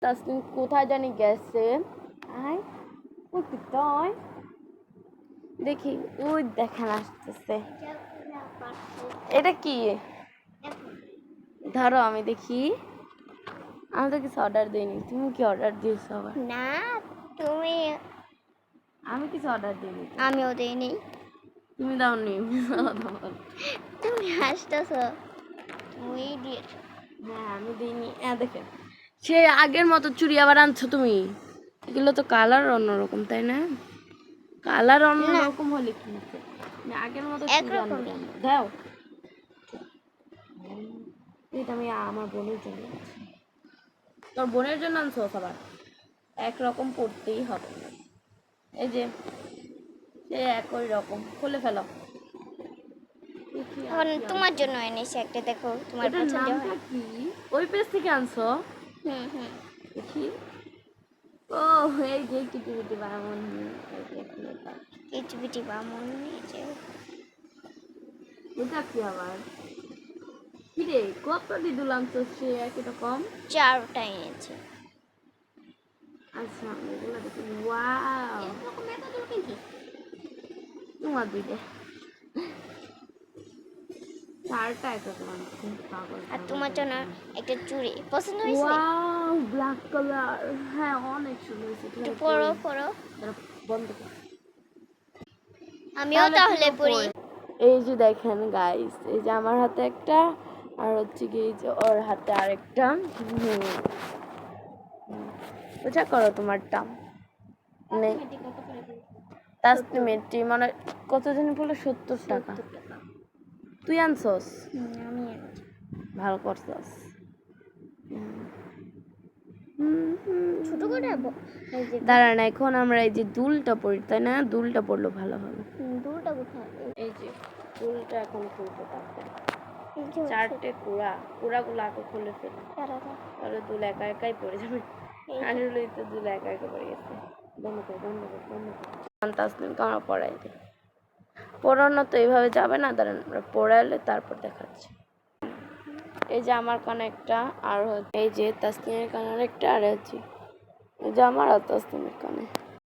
তাসলিম কোথায় জানি গেছে? আয় ও কি তাই দেখি ওই দেখেন আসতেছে। এটা কি? ধরো আমি দেখি। আমি তো কিছু অর্ডার দিইনি। তুমি কি অর্ডার দিয়েছ আবার? না তুমি আমি কিছু অর্ডার দিইনি। আমিও দিইনি। তুমি দাও দাওনি তুমি হাসতেছো। তুমি idiot। হ্যাঁ আমি দিইনি। হ্যাঁ দেখেন। সে আগের মতো চুড়ি আবার আনছো তুমি? এগুলো তো কালার অন্যরকম তাই না? কালার অন্যরকম হলে কি আগের মতো? দাও। এটা আমি আমার বোনের জন্য তোর বোনের জন্য আনছো আবার? একরকম পড়তেই হবে। এই যে সে একই রকম। খুলে ফেলো। তোমার জন্য এনেছি একটা দেখো তোমার পছন্দ হয়। ওই পেজ থেকে আনছো? হুম হুম দেখি। ও এই যে কিটি কিটি বামন এই যে এখানে পাই। কিছু বিটি বামন নিয়েছে ওটা কি আবার? কি রে কত দিদুল আনছো সে একই রকম? চারটা এনেছি। আচ্ছা এগুলো দেখি। ওয়াও। তোমার দুইটা। আর তোমার জন্য একটা চুড়ি। পছন্দ হয়েছে? ওয়াও ব্ল্যাক কালার হ্যাঁ অনেক সুন্দর হয়েছে একটু পরো পরো। বন্ধ কর। আমিও তাহলে পরি। এই যে দেখেন গাইস এই যে আমার হাতে একটা আর হচ্ছে কি এই যে ওর হাতে আরেকটা। হুম। করো তোমারটা নেই তাসলিমেরটি মানে কতদিন বলে সত্তর টাকা। তুই আনছস? ভালো করছস। ছোট করে এই যে দাঁড়ান এখন আমরা এই যে দুলটা পড়ি তাই না? দুলটা পড়ল ভালো হবে। দুটা কোথায়? এই- যে ফুলটা এখন খুলতে যে চারটে কুড়া কুড়াগুলো আগে খুলে ফেলি। তাহলে দুল একা একাই পড়ে যাবে। যে। তো দুল একা একা পড়ে গেছে। বন্ধ কর বন্ধ কর বন্ধ কর। তাসলিম কামড়া পড়াই দে পড়ানো তো এইভাবে যাবে না, দাঁড়ান, আমরা পড়াইলে তারপর দেখাচ্ছি। এই যে আমার কানে একটা আর এই যে তাসলিমের কানে একটা আর হচ্ছে এই যে আমার আর তাসলিমের কানে।